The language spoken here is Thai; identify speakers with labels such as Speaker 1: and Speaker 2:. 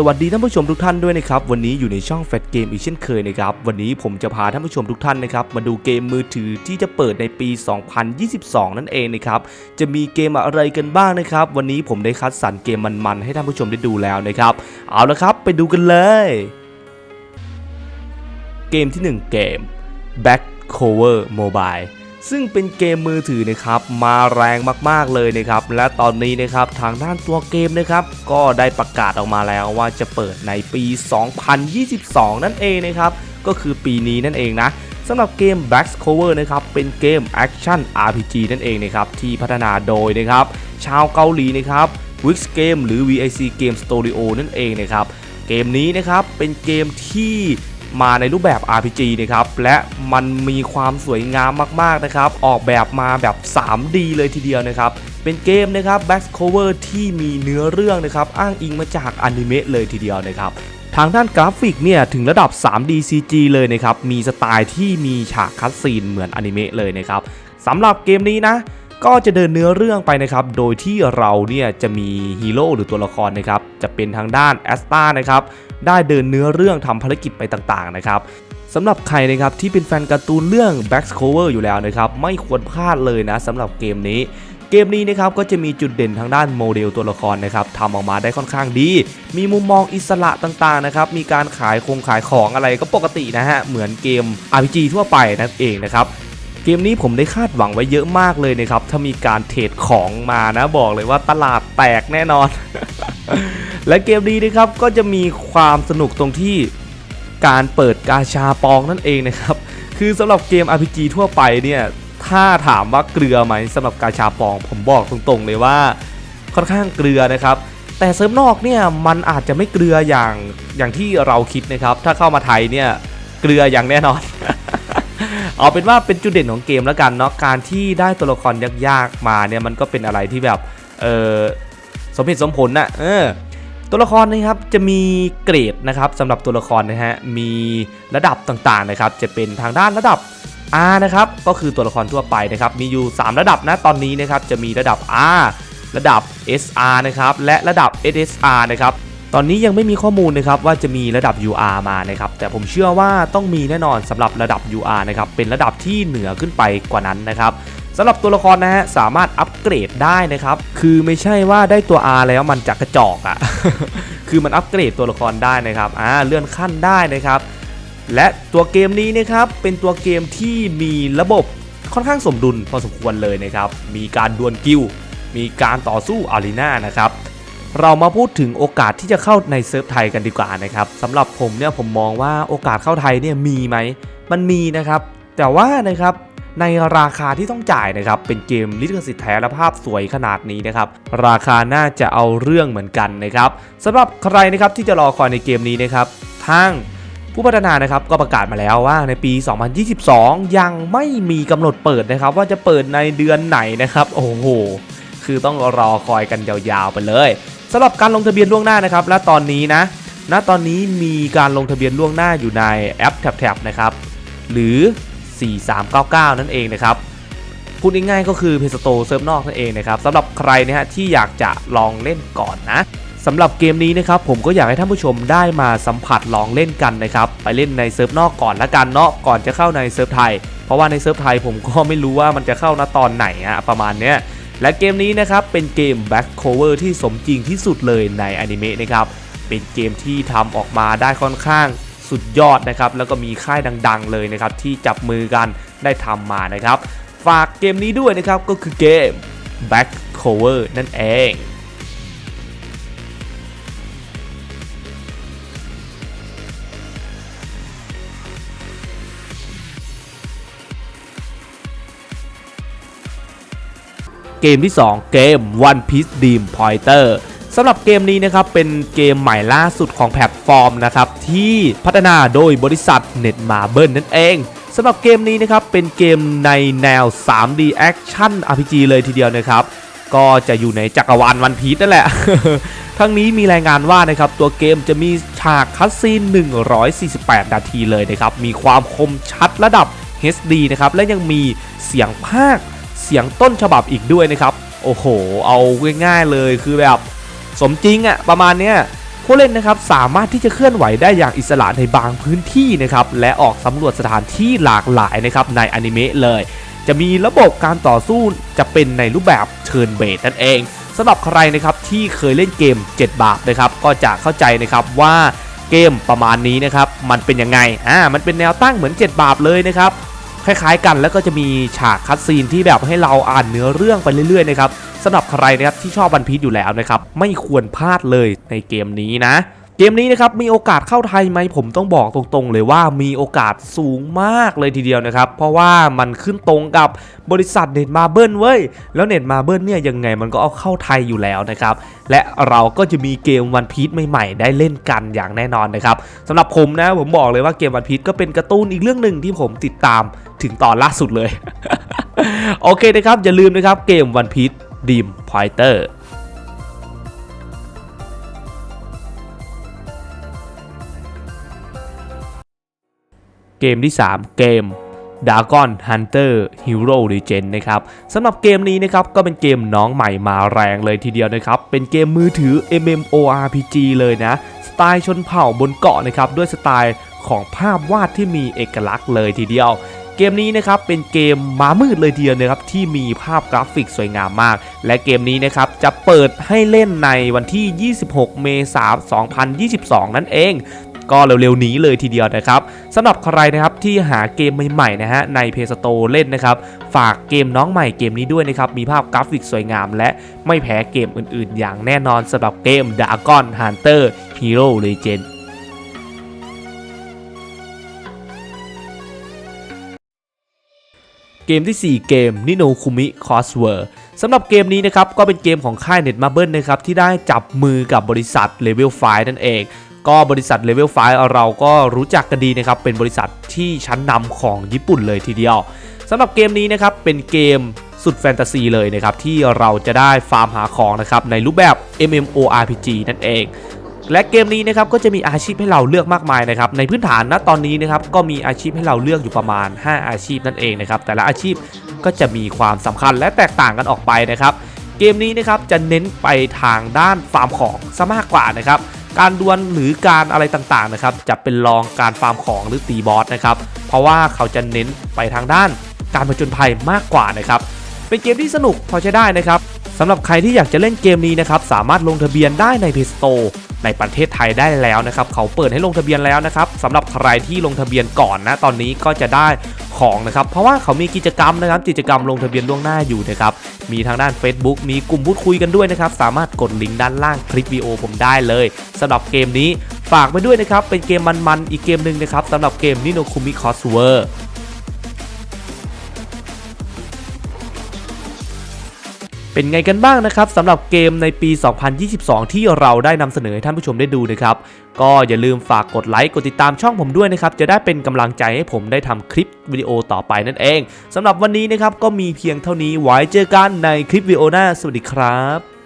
Speaker 1: สวัสดีท่านผู้ชมทุกท่านด้วยนะครับ วันนี้อยู่ในช่องแฟตเกมอีกเช่นเคยนะครับ วันนี้ผมจะพาท่านผู้ชมทุกท่านนะครับ มาดูเกมมือถือที่จะเปิดในปี 2022 นั่นเองนะครับ จะมีเกมอะไรกันบ้างนะครับ วันนี้ผมได้คัดสรรเกมมันๆ ให้ท่านผู้ชมได้ดูแล้วนะครับ เอาละครับไปดูกันเลย เกมที่ 1 เกม Back Cover Mobile ซึ่งเป็นเกมมือถือนะครับมาแรงมากๆเลยนะครับและตอนนี้นะครับทางด้านตัวเกมนะครับก็ได้ประกาศออกมาแล้วว่าจะเปิดในปี 2022 นั่นเองนะครับก็คือปีนี้นั่นเองนะสำหรับเกม Back Cover นะครับเป็นเกม Action RPG นั่นเองนะครับที่พัฒนาโดยนะครับชาวเกาหลีนะครับ Wix Game หรือ VIC Game Studio นั่นเองนะครับเกมนี้นะครับเป็นเกมที่ มาในรูปแบบ RPG นะครับและมันมีความสวยงามมากๆนะครับออกแบบมาแบบ 3D เลยทีเดียวนะครับเป็นเกมนะครับ Back Cover ที่มีเนื้อเรื่องนะครับอ้างอิงมาจากอนิเมะเลยทีเดียวนะครับทางด้านกราฟิกเนี่ยถึงระดับ 3D CG เลยนะครับมีสไตล์ที่มีฉากคัดซีนเหมือนอนิเมะเลยนะครับสำหรับเกมนี้นะก็จะเดินเนื้อเรื่องไปนะครับ โดยที่เราเนี่ยจะมีฮีโร่หรือตัวละครนะครับ จะเป็นทางด้านแอสตานะครับ ได้เดินเนื้อเรื่องทำภารกิจไปต่างๆนะครับสำหรับใครนะครับที่เป็นแฟนการ์ตูนเรื่อง Back Cover อยู่แล้วนะครับไม่ควรพลาดเลยนะสำหรับเกมนี้ เกมนี้นะครับก็จะมีจุดเด่นทางด้านโมเดลตัวละครนะครับทำออกมาได้ค่อนข้างดี มีมุมมองอิสระต่างๆนะครับมีการขายคงขายของอะไรก็ปกตินะฮะเหมือนเกม RPG ทั่วไปนั่นเองนะครับเกมนี้ผมได้คาดหวังไว้เยอะมากเลยนะครับถ้ามีการเทรดของมานะบอกเลยว่าตลาดแตกแน่นอน และเกมนี้นะครับก็จะมีความสนุกตรงที่การเปิดกาชาปองนั่นเองนะครับ คือสำหรับเกม RPG ทั่วไปเนี่ยถ้าถามว่าเกลือไหมสำหรับกาชาปอง ผมบอกตรงๆเลยว่าค่อนข้างเกลือนะครับ แต่เซิร์ฟนอกเนี่ยมันอาจจะไม่เกลืออย่างอย่างที่เราคิดนะครับ ถ้าเข้ามาไทยเนี่ยเกลืออย่างแน่นอน เอาเป็นว่าเป็นจุดเด่นของเกมแล้วกันเนาะการที่ได้ตัวละครยากๆมาเนี่ยมันก็เป็นอะไรที่แบบเออสมเหตุสมผลนะเออ ตัวละครนะครับจะมีเกรดนะครับสำหรับตัวละครนะฮะมีระดับต่างๆนะครับ จะเป็นทางด้านระดับ R นะครับก็คือตัวละครทั่วไปนะครับ มีอยู่ 3 ระดับนะตอนนี้นะครับจะมีระดับ R ระดับ SR นะครับและระดับ SSR นะครับตอนนี้ยังไม่มีข้อมูลนะครับว่าจะมีระดับ UR มานะครับแต่ผมเชื่อว่าต้องมีแน่นอนสำหรับระดับ UR นะครับเป็นระดับที่เหนือขึ้นไปกว่านั้นนะครับ สำหรับตัวละครนะฮะสามารถอัปเกรดได้นะครับ คือไม่ใช่ว่าได้ตัว R แล้วมันจะกระจอกอะ่ะ คือมันอัปเกรดตัวละครได้นะครับอ่าเลื่อนขั้นได้นะครับ และตัวเกมนี้นะครับเป็นตัวเกมที่มีระบบค่อนข้างสมดุลพอสมควรเลยนะครับ มีการดวลกิลมีการต่อสู้อารีนานะครับเรามาพูดถึงโอกาสที่จะเข้าในเซิร์ฟไทยกันดีกว่านะครับสำหรับผมเนี่ยผมมองว่าโอกาสเข้าไทยเนี่ยมีไหมมันมีนะครับ แต่ว่านะครับ ในราคาที่ต้องจ่ายนะครับ เป็นเกมลิขสิทธิ์แท้และภาพสวยขนาดนี้นะครับ ราคาน่าจะเอาเรื่องเหมือนกันนะครับสำหรับใครนะครับที่จะรอคอยในเกมนี้นะครับทางผู้พัฒนานะครับก็ประกาศมาแล้วว่าในปี 2022 ยังไม่มีกำหนดเปิดนะครับ ว่าจะเปิดในเดือนไหนนะครับ โอ้โห คือต้องรอคอยกันยาวๆไปเลยสำหรับการลงทะเบียนล่วงหน้านะครับ และตอนนี้นะ ณตอนนี้มีการลงทะเบียนล่วงหน้าอยู่ในแอปแท็บๆนะครับ หรือ 4399 นั่นเองนะครับพูดง่ายๆก็คือเพจสโตเซิร์ฟนอกนั่นเองนะครับสำหรับใครนะฮะที่อยากจะลองเล่นก่อนนะสำหรับเกมนี้นะครับผมก็อยากให้ท่านผู้ชมได้มาสัมผัสลองเล่นกันนะครับไปเล่นในเซิร์ฟนอกก่อนละกันเนาะก่อนจะเข้าในเซิร์ฟไทย เพราะว่าในเซิร์ฟไทยผมก็ไม่รู้ว่ามันจะเข้าณตอนไหนอะประมาณเนี้ยและเกมนี้นะครับเป็นเกม Back Cover ที่สมจริงที่สุดเลยในอนิเมะนะครับเป็นเกมที่ทำออกมาได้ค่อนข้าง สุดยอดนะครับแล้วก็มีค่ายดัง ๆ เลยนะครับที่จับมือกันได้ทำมานะครับ ฝากเกมนี้ด้วยนะครับก็คือเกม Back Cover นั่นเองเกมที่ 2 เกม One Piece Dream Pointer สำหรับเกมนี้นะครับเป็นเกมใหม่ล่าสุดของแพลตฟอร์มนะครับที่พัฒนาโดยบริษัท Netmarble นั่นเองสำหรับเกมนี้นะครับเป็นเกมในแนว 3D Action RPG เลยทีเดียวนะครับ ก็จะอยู่ในจักรวาลวันพี e นั่นแหละ ทั้งนี้มีรายงานว่านะครับตัวเกมจะมีฉากคัดซีน 148 นาทีเลยนะครับ มีความคมชัดระดับ HD นะครับ และยังมีเสียงภาคเสียงต้นฉบับอีกด้วยนะครับ โอ้โห เอาง่ายๆเลยคือแบบ สมจริงอะประมาณเนี้ยผู้เล่นนะครับสามารถที่จะเคลื่อนไหวได้อย่างอิสระในบางพื้นที่นะครับและออกสำรวจสถานที่หลากหลายนะครับในอนิเมะเลย จะมีระบบการต่อสู้จะเป็นในรูปแบบเชิญเบสนั่นเองสำหรับใครนะครับที่เคยเล่นเกม 7 บาทนะครับก็จะเข้าใจนะครับว่าเกมประมาณนี้นะครับมันเป็นยังไงอ่ามันเป็นแนวตั้งเหมือน 7 บาทเลยนะครับ คล้ายๆ กันแล้วก็จะมีฉากคัดซีนที่แบบให้เราอ่านเนื้อเรื่องไปเรื่อยๆนะครับสำหรับใครนะครับที่ชอบวันพีชอยู่แล้วนะครับไม่ควรพลาดเลยในเกมนี้นะ เกมนี้นะครับมีโอกาสเข้าไทยไหมผมต้องบอกตรงๆ เลยว่ามีโอกาสสูงมากเลยทีเดียวนะครับ เพราะว่ามันขึ้นตรงกับบริษัทเน็ตมาเบิลเว้ย แล้วเน็ตมาเบิลเนี่ยยังไงมันก็เอาเข้าไทยอยู่แล้วนะครับ และเราก็จะมีเกมวันพีชใหม่ๆ ได้เล่นกันอย่างแน่นอนนะครับสำหรับผมนะผมบอกเลยว่าเกมวันพีชก็เป็นการ์ตูนอีกเรื่องหนึ่งที่ผมติดตามถึงตอนล่าสุดเลย โอเคนะครับอย่าลืมนะครับเกมวันพีชดีมพอยเตอร์ เกมที่ 3 เกม Dragon Hunter Hero Legend นะครับสำหรับเกมนี้นะครับก็เป็นเกมน้องใหม่มาแรงเลยทีเดียวนะครับ เป็นเกมมือถือ MMORPG เลยนะ สไตล์ชนเผ่าบนเกาะนะครับ ด้วยสไตล์ของภาพวาดที่มีเอกลักษณ์เลยทีเดียวเกมนี้นะครับเป็นเกมมามืดเลยทีเดียวนะครับที่มีภาพกราฟิกสวยงามมาก และเกมนี้นะครับจะเปิดให้เล่นในวันที่ 26 เมษายน 2022 นั่นเอง ก็เร็วๆนี้เลยทีเดียวนะครับสำหรับใครนะครับที่หาเกมใหม่ๆนะฮะใน p พ s t o r e เล่นนะครับฝากเกมน้องใหม่เกมนี้ด้วยนะครับมีภาพกราฟิกสวยงาม และไม่แพ้เกมอื่นๆ อย่างแน่นอนสำหรับเกม Dragon Hunter Hero Legend เกมที่ 4 เกม Nino Kumi Crossword สำหรับเกมนี้นะครับก็เป็นเกมของค่าย Netmarble นะครับที่ได้จับมือกับบริษัท Level 5นั่นเอง ก็บริษัท Level 5เราก็รู้จักกันดีนะครับ เป็นบริษัทที่ชั้นนำของญี่ปุ่นเลยทีเดียวสำหรับเกมนี้นะครับ เป็นเกมสุดแฟนตาซีเลยนะครับ ที่เราจะได้ฟาร์มหาของนะครับ ในรูปแบบ MMORPG นั่นเอง และเกมนี้นะครับก็จะมีอาชีพให้เราเลือกมากมายนะครับ ในพื้นฐานณตอนนี้นะครับก็มีอาชีพให้เราเลือกอยู่ประมาณ 5 อาชีพนั่นเองนะครับแต่ละอาชีพก็จะมีความสำคัญและแตกต่างกันออกไปนะครับ เกมนี้นะครับจะเน้นไปทางด้านฟาร์มของซะมากกว่านะครับ การดวลหรือการอะไรต่างๆนะครับจะเป็นรองการฟาร์มของหรือตีบอสนะครับเพราะว่าเขาจะเน้นไปทางด้านการผจญภัยมากกว่านะครับเป็นเกมที่สนุกพอใช้ได้นะครับสำหรับใครที่อยากจะเล่นเกมนี้นะครับสามารถลงทะเบียนได้ใน Play Store ในประเทศไทยได้แล้วนะครับเขาเปิดให้ลงทะเบียนแล้วนะครับสำหรับใครที่ลงทะเบียนก่อนนะตอนนี้ก็จะได้ ของนะครับเพราะว่าเขามีกิจกรรมนะครับกิจกรรมลงทะเบียนล่วงหน้าอยู่นะครับมีทางด้าน Facebook มีกลุ่มพูดคุยกันด้วยนะครับสามารถกดลิงก์ด้านล่างคลิปวิดีโอผมได้เลยสำหรับเกมนี้ฝากไปด้วยนะครับเป็นเกมมันๆอีกเกมหนึ่งนะครับสำหรับเกมนิโนคุมิคอสเวอร์ เป็นไงกันบ้างนะครับสำหรับเกมในปี 2022 ที่เราได้นำเสนอให้ท่านผู้ชมได้ดูนะครับ ก็อย่าลืมฝากกดไลค์กดติดตามช่องผมด้วยนะครับ จะได้เป็นกำลังใจให้ผมได้ทำคลิปวิดีโอต่อไปนั่นเองสำหรับวันนี้นะครับก็มีเพียงเท่านี้ไว้เจอกันในคลิปวิดีโอหน้าสวัสดีครับ